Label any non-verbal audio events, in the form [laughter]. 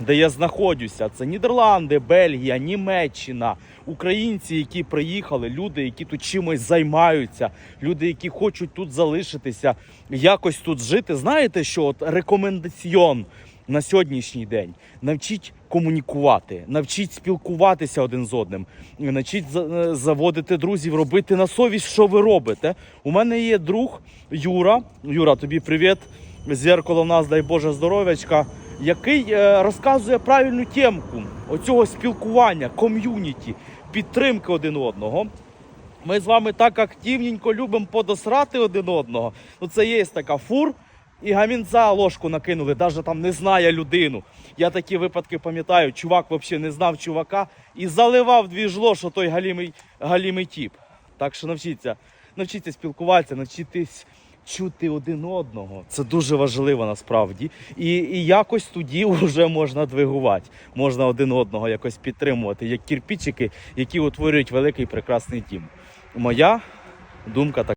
де я знаходжуся, це Нідерланди, Бельгія, Німеччина, українці, які приїхали, люди, які тут чимось займаються, люди, які хочуть тут залишитися, якось тут жити. Знаєте, що от рекомендаціон на сьогоднішній день навчіть комунікувати, навчіть спілкуватися один з одним, навчіть е, заводити друзів, робити на совість, що ви робите. У мене є друг Юра. Юра, тобі привіт. Зеркало в нас, дай Боже, здоров'ячка, який е, розказує правильну темку оцього спілкування, ком'юніті, підтримки один одного. Ми з вами так активненько любимо подосрати один одного. Ну це є така фур. І гамінця ложку накинули, навіть там не знає людину. Я такі випадки пам'ятаю, чувак взагалі не знав чувака і заливав дві жло, що той галімий, галімий тіп. Так що навчіться, навчіться спілкуватися, навчитись чути один одного. Це дуже важливо насправді. І, і якось тоді [laughs] вже можна двигувати, можна один одного якось підтримувати, як кірпічики, які утворюють великий прекрасний дім. Моя думка така.